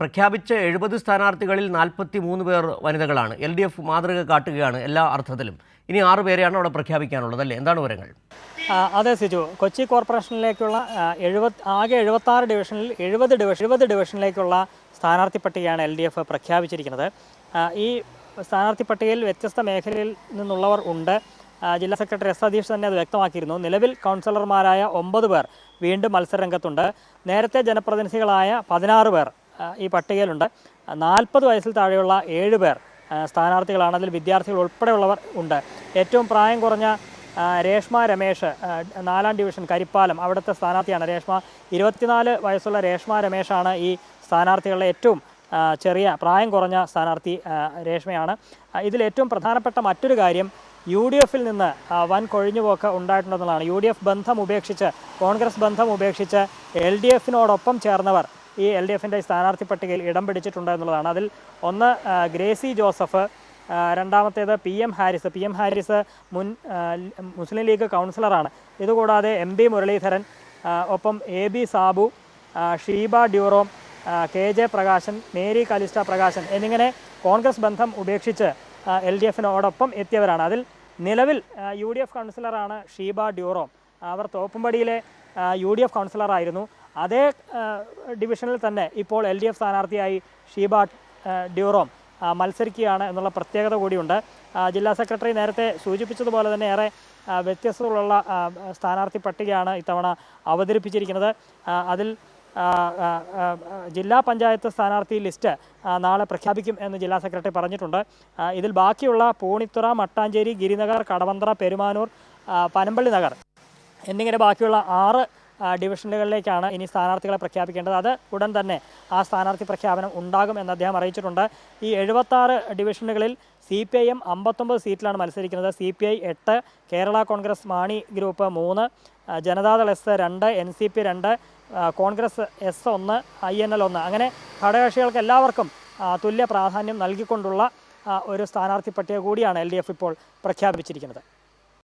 പ്രഖ്യാപിച്ച എഴുപത് സ്ഥാനാർത്ഥികളിൽ നാൽപ്പത്തി മൂന്ന് പേർ വനിതകളാണ്. എൽ ഡി എഫ് മാതൃക കാട്ടുകയാണ് എല്ലാ അർത്ഥത്തിലും. ഇനി ആറ് പേരെയാണ് അവിടെ പ്രഖ്യാപിക്കാനുള്ളത് അല്ലേ? എന്താണ് വിവരങ്ങൾ? അതെ സിജു. കൊച്ചി കോർപ്പറേഷനിലേക്കുള്ള എഴുപത് ആകെ എഴുപത്താറ് ഡിവിഷനിൽ എഴുപത് ഡിവിഷൻ എഴുപത് ഡിവിഷനിലേക്കുള്ള സ്ഥാനാർത്ഥി പട്ടികയാണ് എൽ ഡി എഫ് പ്രഖ്യാപിച്ചിരിക്കുന്നത്. ഈ സ്ഥാനാർത്ഥി പട്ടികയിൽ വ്യത്യസ്ത മേഖലയിൽ നിന്നുള്ളവർ ഉണ്ട്. ജില്ലാ സെക്രട്ടറി എസ് സതീഷ് തന്നെ അത് വ്യക്തമാക്കിയിരുന്നു. നിലവിൽ കൗൺസിലർമാരായ ഒമ്പത് പേർ വീണ്ടും മത്സരരംഗത്തുണ്ട്. നേരത്തെ ജനപ്രതിനിധികളായ പതിനാറ് പേർ ഈ പട്ടികയിലുണ്ട്. നാൽപ്പത് വയസ്സിൽ താഴെയുള്ള ഏഴ് പേർ സ്ഥാനാർത്ഥികളാണ് അതിൽ വിദ്യാർത്ഥികൾ ഉൾപ്പെടെയുള്ളവർ ഉണ്ട്. ഏറ്റവും പ്രായം കുറഞ്ഞ രേഷ്മ രമേഷ് നാലാം ഡിവിഷൻ കരിപ്പാലം അവിടുത്തെ സ്ഥാനാർത്ഥിയാണ് രേഷ്മ. ഇരുപത്തിനാല് വയസ്സുള്ള രേഷ്മ രമേഷാണ് ഈ സ്ഥാനാർത്ഥികളിലെ ഏറ്റവും ചെറിയ പ്രായം കുറഞ്ഞ സ്ഥാനാർത്ഥി രേഷ്മയാണ്. ഇതിൽ ഏറ്റവും പ്രധാനപ്പെട്ട മറ്റൊരു കാര്യം യു ഡി എഫിൽ നിന്ന് വൻ കൊഴിഞ്ഞുപോക്ക് ഉണ്ടായിട്ടുണ്ടെന്നുള്ളതാണ്. യു ഡി എഫ് ബന്ധം ഉപേക്ഷിച്ച് കോൺഗ്രസ് ബന്ധം ഉപേക്ഷിച്ച് എൽ ഡി എഫിനോടൊപ്പം ചേർന്നവർ ഈ എൽ ഡി എഫിന്റെ സ്ഥാനാർത്ഥി പട്ടികയിൽ ഇടം പിടിച്ചിട്ടുണ്ട് എന്നുള്ളതാണ്. അതിൽ ഒന്ന് ഗ്രേസി ജോസഫ് രണ്ടാമത്തേത് P M Haris. P M Haris മുൻ മുസ്ലിം ലീഗ് കൗൺസിലറാണ്. ഇതുകൂടാതെ എം പി മുരളീധരൻ ഒപ്പം A B Sabu Sheeba Durom K J Prakashan Mary Kalista Prakashan എന്നിങ്ങനെ കോൺഗ്രസ് ബന്ധം ഉപേക്ഷിച്ച് എൽ ഡി എഫിനോടൊപ്പം എത്തിയവരാണ്. അതിൽ നിലവിൽ യു ഡി എഫ് കൗൺസിലറാണ് ഷീബ ഡ്യൂറോം. അവർ തോപ്പുംപടിയിലെ യു ഡി എഫ് കൗൺസിലറായിരുന്നു. അതേ ഡിവിഷനിൽ തന്നെ ഇപ്പോൾ എൽ ഡി എഫ് സ്ഥാനാർത്ഥിയായി ഷീബ ഡ്യൂറോം മത്സരിക്കുകയാണ് എന്നുള്ള പ്രത്യേകത കൂടിയുണ്ട്. ജില്ലാ സെക്രട്ടറി നേരത്തെ സൂചിപ്പിച്ചതുപോലെ തന്നെ ഏറെ വ്യത്യസ്തതകളുള്ള സ്ഥാനാർത്ഥി പട്ടികയാണ് ഇത്തവണ അവതരിപ്പിച്ചിരിക്കുന്നത്. അതിൽ ജില്ലാ പഞ്ചായത്ത് സ്ഥാനാർത്ഥി ലിസ്റ്റ് നാളെ പ്രഖ്യാപിക്കും എന്ന് ജില്ലാ സെക്രട്ടറി പറഞ്ഞിട്ടുണ്ട്. ഇതിൽ ബാക്കിയുള്ള പൂണിത്തുറ മട്ടാഞ്ചേരി ഗിരിനഗർ കടവന്ത്ര പെരുമാനൂർ പനമ്പള്ളി നഗർ എന്നിങ്ങനെ ബാക്കിയുള്ള ആറ് ഡിവിഷനുകളിലേക്കാണ് ഇനി സ്ഥാനാർത്ഥികളെ പ്രഖ്യാപിക്കേണ്ടത്. അത് ഉടൻ തന്നെ ആ സ്ഥാനാർത്ഥി പ്രഖ്യാപനം ഉണ്ടാകും എന്ന് അദ്ദേഹം അറിയിച്ചിട്ടുണ്ട്. ഈ എഴുപത്താറ് ഡിവിഷനുകളിൽ സി പി ഐ എം അമ്പത്തൊമ്പത് സീറ്റിലാണ് മത്സരിക്കുന്നത്. സി പി ഐ എട്ട് കേരള കോൺഗ്രസ് മാണി ഗ്രൂപ്പ് മൂന്ന് ജനതാദൾ എസ് രണ്ട് എൻ സി പി രണ്ട് കോൺഗ്രസ് എസ് ഒന്ന് ഐ എൻ എൽ ഒന്ന്. അങ്ങനെ ഘടകകക്ഷികൾക്ക് എല്ലാവർക്കും തുല്യ പ്രാധാന്യം നൽകിക്കൊണ്ടുള്ള ഒരു സ്ഥാനാർത്ഥി പട്ടിക കൂടിയാണ് എൽ ഇപ്പോൾ പ്രഖ്യാപിച്ചിരിക്കുന്നത്.